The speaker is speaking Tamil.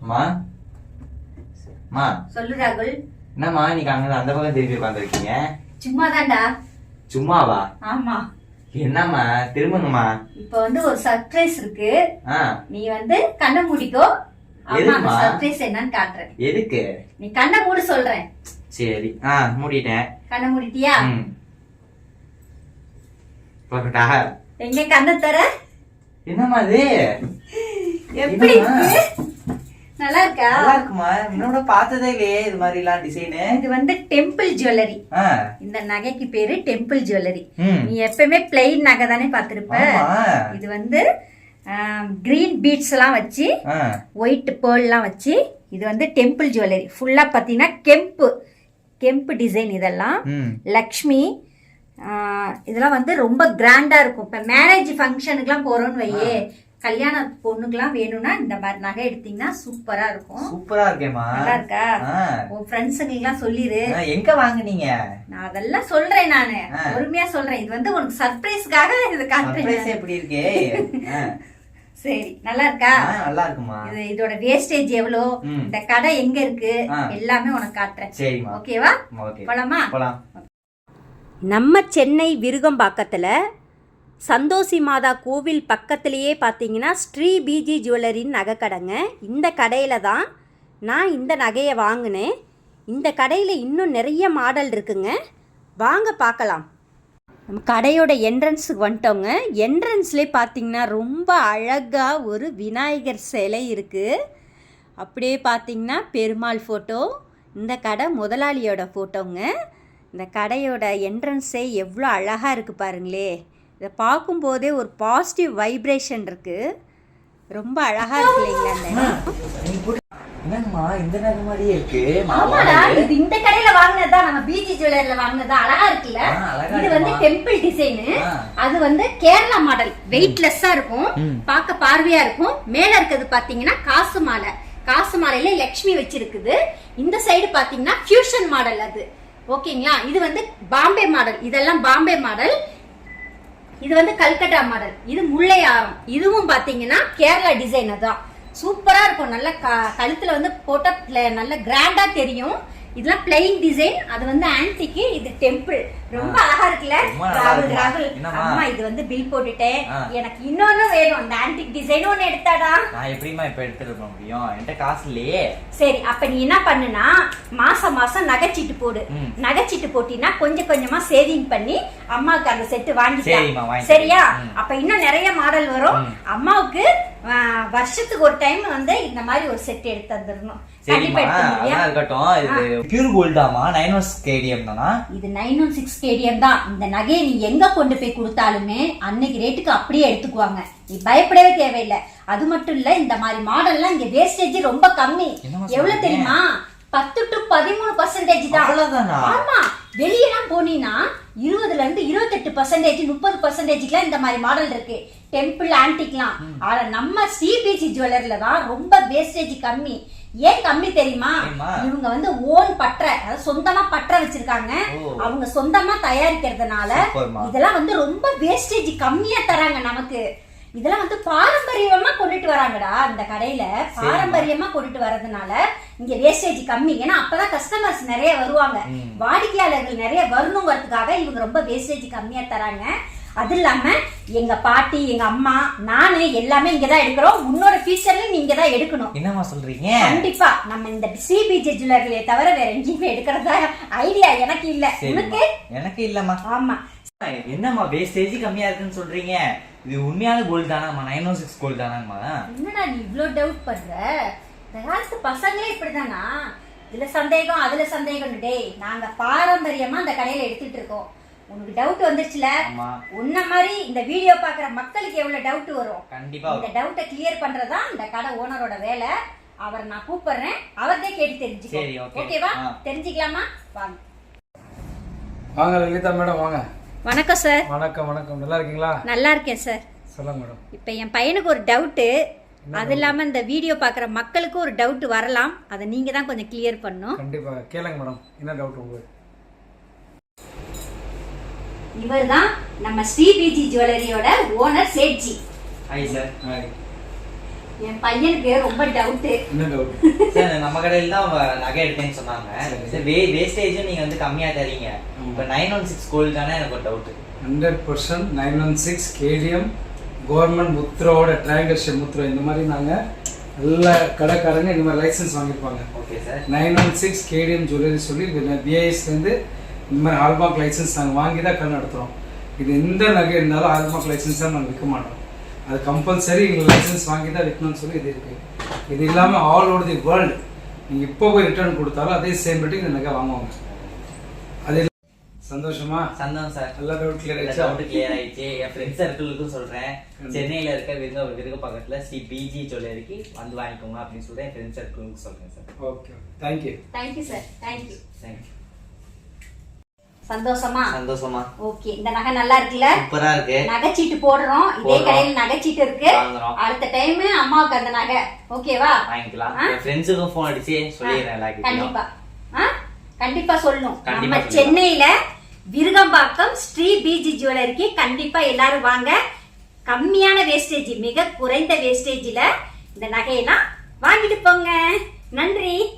அம்மா அம்மா சொல்லு ராகுல் என்னம்மா இன்னைக்கு அங்க அந்த பக்கம் திருப்பி உட்காந்துருக்கீங்க சும்மா தான்டா சும்மாவா? ஆமா. என்னம்மா திரும்புங்கம்மா. இப்ப வந்து ஒரு சர்ப்ரைஸ் இருக்கு. நீ வந்து கண்ணை மூடிக்கோ. அம்மா எதுக்கும்மா? சர்ப்ரைஸ் என்னன்னு காட்டுறேன். எதுக்கு? நீ கண்ணை மூடு சொல்றேன். சரி. ஆ மூடிட்டேன். கண்ணை மூடிட்டியா? போகட்டா எங்க கண்ணை தர? என்னம்மா இது எப்படி நல்லா இருக்கா நல்லா இருக்குமா என்னோட பார்த்ததே இல்லையே இது மாதிரி எல்லாம் டிசைனு இது வந்து டெம்பிள் ஜுவல்லரி இந்த நகைக்கு பேரு டெம்பிள் ஜுவல்லரி நீ எப்பவுமே பிளெயின் நகை தானே பாத்திருப்ப ஆமா. இது வந்து கிரீன் பீட்ஸ் எல்லாம் வச்சு ஒயிட் பேர்லாம் வச்சு இது வந்து டெம்பிள் ஜுவல்லரி ஃபுல்லாக பார்த்தீங்கன்னா கெம்பு. கெம்பு டிசைன் இதெல்லாம். லக்ஷ்மி இதெல்லாம் வந்து ரொம்ப கிராண்டாக இருக்கும். இப்போ மேரேஜ் ஃபங்க்ஷனுக்குலாம் போகிறோன்னு வையே. கல்யாண பொண்ணுக்கெல்லாம் வேணும்னா இந்த மாதிரி நகை எடுத்தீங்கன்னா சூப்பராக இருக்கும். சூப்பரா இருக்கேம்மா. நல்லா இருக்கா? உன் ஃப்ரெண்ட்ஸுங்களுக்குலாம் சொல்லிடு ஆ, எங்க வாங்குனீங்க? நான் அதெல்லாம் சொல்றேன் நானு. பொறுமையா சொல்றேன். இது வந்து உனக்கு சர்ப்ரைஸ்க்காக இது காட்டுறேன் எப்படி இருக்கே. சரி நல்லா இருக்கா? நல்லா இருக்குமா? இது இதோட வேஸ்டேஜ் எவ்வளோ. இந்த கடை எங்க இருக்கு. எல்லாமே உனக்கு காட்டுறேன். சரிம்மா. ஓகேவா ஓகே. போலாமா? போலாம். நம்ம சென்னை விருகம்பாக்கத்தில் சந்தோஷி மாதா கோவில் பக்கத்துலேயே பார்த்தீங்கன்னா ஸ்ரீ பிஜி ஜுவல்லரின்னு நகை கடைங்க. இந்த கடையில் தான் நான் இந்த நகையை வாங்கினேன். இந்த கடையில் இன்னும் நிறைய மாடல் இருக்குங்க. வாங்க பார்க்கலாம். நம்ம கடையோட என்ட்ரன்ஸுக்கு வந்துட்டோங்க. என்ட்ரன்ஸ்லேயே பார்த்தீங்கன்னா ரொம்ப அழகாக ஒரு விநாயகர் சிலை இருக்குது அப்படியே பார்த்தீங்கன்னா பெருமாள் ஃபோட்டோ இந்த கடை முதலாளியோட ஃபோட்டோங்க இந்த கடையோட என்ட்ரன்ஸே எவ்வளோ அழகாக இருக்குது பாருங்களே. இதை பார்க்கும்போதே ஒரு பாசிட்டிவ் வைப்ரேஷன் இருக்குது ரொம்ப அழகாக இருக்கு இல்லைங்களா இந்த? என்னங்கம்மா இந்த நகை மாதிரியே இருக்கு. ஆமாடா இது இந்த கடையில வாங்குனதா நம்ம பிஜி ஜுவல்லர்ல வாங்குனதா அழகா இருக்குல்ல? இது வந்து? Temple design. அது வந்து கேரளா மாடல் வெயிட்லெஸ்ஸா இருக்கும். பார்க்க பார்வையா இருக்கும். மேல இருக்கிறது பாத்தீங்கன்னா காசு மாலை. காசு மாலையில லக்ஷ்மி வச்சிருக்குது. இந்த சைடு பாத்தீங்கன்னா ஃபியூஷன் மாடல் அது. ஓகேங்களா இது வந்து பாம்பே மாடல் இதெல்லாம் பாம்பே மாடல் இது வந்து கல்கட்டா மாடல். இது முல்லையாரம். இதுவும் பாத்தீங்கன்னா கேரளா டிசைனர் தான் சூப்பரா இருக்கும். நல்ல க- கழுத்துல வந்து போட்டா நல்ல கிராண்டா தெரியும். இதெல்லாம் பிளைன் டிசைன் அது வந்து ஆன்டிக்கு இது டெம்பிள் ரொம்ப அழகா இருக்குல்ல ராகுல்? ராகுல்? அம்மா இது வந்து பில் போட்டுட்டேன். எனக்கு இன்னொன்னு வேணும் அந்த ஆன்டிக் டிசைன் ஒன்னு எடுத்தாடா நான் எப்படிம்மா இப்ப எடுத்துட்டு முடியும் என்கிட்ட காசு இல்லையே சரி அப்ப நீ என்ன பண்ணுனா மாசம் மாசம் நகைச்சீட்டு போடு. நகைச்சீட்டு போட்டினா கொஞ்சம் கொஞ்சமா சேவிங் பண்ணி அம்மாவுக்கு அந்த செட்டு வாங்கிக்கலாம். சரியா. அப்ப இன்னும் நிறைய மாடல் வரும். அம்மாவுக்கு வருஷத்துக்கு ஒரு டைம் வந்து இந்த மாதிரி ஒரு செட் எடுத்து தந்துடணும். கண்டிப்பா சரிம்மா எடுத்து தருவியா? அதான் இருக்கட்டும் இது பியூர் கோல்டாமா நைன் ஒன் ஸ்டேடியம் தானா? இது நைன் ஒன் சிக்ஸ் கேடிஎம் தான். இந்த நகையை நீ எங்க கொண்டு போய் கொடுத்தாலுமே அன்னைக்கு ரேட்டுக்கு அப்படியே எடுத்துக்குவாங்க. நீ பயப்படவே தேவையில்லை. அது மட்டும் இல்ல இந்த மாதிரி மாடல்லாம் இங்க வேஸ்டேஜ் ரொம்ப கம்மி. எவ்வளவு? தெரியுமா? பத்து டு பதிமூணு பர்சன்டேஜ் தான். ஆமா. வெளியெல்லாம் போனீங்கன்னா இருபதுல இருந்து இருபத்தெட்டு பர்சன்டேஜ் முப்பது பர்சன்டேஜ்க்குலாம் இந்த மாதிரி மாடல் இருக்கு. டெம்பிள் ஆன்டிக்லாம் ஆனா நம்ம சிபிஜி ஜுவல்லர்ல தான் ரொம்ப வேஸ்டேஜ் கம்மி. ஏன் கம்மி தெரியுமா? இவங்க வந்து ஓன் பற்ற அதாவது சொந்தமா பற்ற வச்சிருக்காங்க. அவங்க சொந்தமா தயாரிக்கிறதுனால. இதெல்லாம் வந்து ரொம்ப வேஸ்டேஜ் கம்மியா தராங்க நமக்கு. இதெல்லாம் வந்து பாரம்பரியமா கொண்டுட்டு வராங்கடா இந்த கடையில. பாரம்பரியமா கொண்டுட்டு வரதுனால இங்க வேஸ்டேஜ் கம்மி. ஏன்னா அப்பதான் கஸ்டமர்ஸ் நிறைய வருவாங்க. வாடிக்கையாளர்கள் நிறைய வரணுங்கிறதுக்காக இவங்க ரொம்ப வேஸ்டேஜ் கம்மியா தராங்க. அது இல்லாம எங்க பாட்டி எங்க அம்மா நானு எல்லாமே இங்கதான் எடுக்கிறோம். உன்னோட ஃபியூச்சர்ல நீங்க தான் எடுக்கணும். என்னம்மா சொல்றீங்க? கண்டிப்பா. நம்ம இந்த சிபிஜி ஜுவல்லரியை தவிர வேற எங்கேயுமே எடுக்கிறதா ஐடியா எனக்கு இல்ல. எனக்கு இல்லம்மா. ஆமா. என்னம்மா வேஸ்டேஜ் கம்மியா இருக்குன்னு சொல்றீங்க? இது உண்மையான கோல்டு தானாம்மா நைன் ஒன் சிக்ஸ் கோல்டு தானாம்மா. என்னடா நீ இவ்ளோ டவுட் பண்ற? இந்த காலத்து பசங்களே இப்படிதானா? இதுல சந்தேகம் அதுல சந்தேகம் டேய் நாங்க பாரம்பரியமா அந்த கடையில எடுத்துட்டு இருக்கோம். உனக்கு டவுட் வந்துருச்சுல? ஆமா. உன்ன மாதிரி இந்த வீடியோ பாக்குற மக்களுக்கு எவ்வளவு டவுட் வரும்? கண்டிப்பா இந்த டவுட்டை கிளியர் பண்றதா இந்த கடை ஓனரோட வேலை? அவரை நான் கூப்பிடுறேன். அவர்தே கேட்டு தெரிஞ்சுக்கோ. ஓகேவா. தெரிஞ்சுக்கலாமா? வாங்க. வாங்க லலிதா மேடம் வாங்க. வணக்கம் சார் வணக்கம் வணக்கம். நல்லா இருக்கீங்களா? நல்லா இருக்கேன் சார் சொல்லுங்க மேடம் இப்போ என் பையனுக்கு ஒரு டவுட்டு அது இல்லாமல் இந்த வீடியோ பார்க்குற மக்களுக்கு ஒரு டவுட் வரலாம். அதை நீங்கள் தான் கொஞ்சம் கிளியர் பண்ணணும். கண்டிப்பா. கேளுங்க மேடம் என்ன டவுட் உங்களுக்கு இவர்தான் நம்ம ஸ்ரீபிஜி ஜுவல்லரியோட ஓனர் சேட்ஜி. ஹாய் சார் என் பையனுக்கு ரொம்ப டவுட்டு என்ன டவுட் சார் நம்ம கடையில் தான் நகை எடுத்தேன்னு சொன்னாங்க. சார் வே வேஸ்டேஜும் நீங்க வந்து கம்மியா தரீங்க. இப்போ நைன் ஒன் சிக்ஸ் கோல்டான எனக்கு ஒரு doubt hundred percent nine one six KDM government முத்ராவோட triangle shape முத்ரா இந்த மாதிரி நாங்கள் எல்லா கடைக்காரங்க இந்த மாதிரி லைசன்ஸ் வாங்கியிருப்பாங்க. Okay sir nine one six KDM jewellery சொல்லி பிஐஎஸ்லேருந்து இந்த மாதிரி ஹால்மார்க் லைசன்ஸ் நாங்கள் வாங்கி தான் கடை நடத்துகிறோம் இது எந்த நகை இருந்தாலும் ஹால்மார்க் லைசன்ஸ் தான் நாங்கள் விற்க மாட்டோம். அது கம்பல்சரி எங்களுக்கு லைசன்ஸ் வாங்கி தான் விற்கணும்னு சொல்லி இது இருக்குது இது இல்லாமல் ஆல் ஓவர் தி வேர்ல்டு நீங்கள் இப்போ போய் ரிட்டர்ன் கொடுத்தாலும் அதே சேம் ரேட்டுக்கு இந்த நகை வாங்குவாங்க. அது சந்தோஷமா? சந்தோஷம் சார். எல்லா டவுட் கிளியர் ஆயிடுச்சா? டவுட் கிளியர் ஆயிடுச்சு. என் ஃப்ரெண்ட் சர்க்கிளுக்கும் சொல்றேன். சென்னையில இருக்க விருக விருக பக்கத்துல ஸ்ரீ பிஜி ஜுவல்லரிக்கு வந்து வாங்கிக்கோங்க அப்படின்னு சொல்றேன். என் ஃப்ரெண்ட் சர்க்கிளுக்கு சொல்றேன் sir. Okay thank you thank you sir thank you thank you சந்தோஷமா? சந்தோஷமா. ஓகே. இந்த நகை நல்லா இருக்குல்ல? சூப்பரா இருக்கு. நகைச்சீட்டு போடுறோம். இதே. கடையில நகைச்சீட்டு இருக்கு. அடுத்த டைம் அம்மாவுக்கு அந்த நகை. ஓகேவா? வாங்கிக்கலாம்? என் ஃப்ரெண்ட்ஸுக்கும் ஃபோன் அடிச்சு சொல்லிடுறேன் கண்டிப்பா? கண்டிப்பா சொல்லணும். நம்ம. சென்னையில விருகம்பாக்கம் ஸ்ரீ பிஜி ஜுவல்லரிக்கு கண்டிப்பா எல்லாரும் வாங்க. கம்மியான வேஸ்டேஜ் மிக குறைந்த வேஸ்டேஜ்ல இந்த நகையெல்லாம் வாங்கிட்டு போங்க. நன்றி.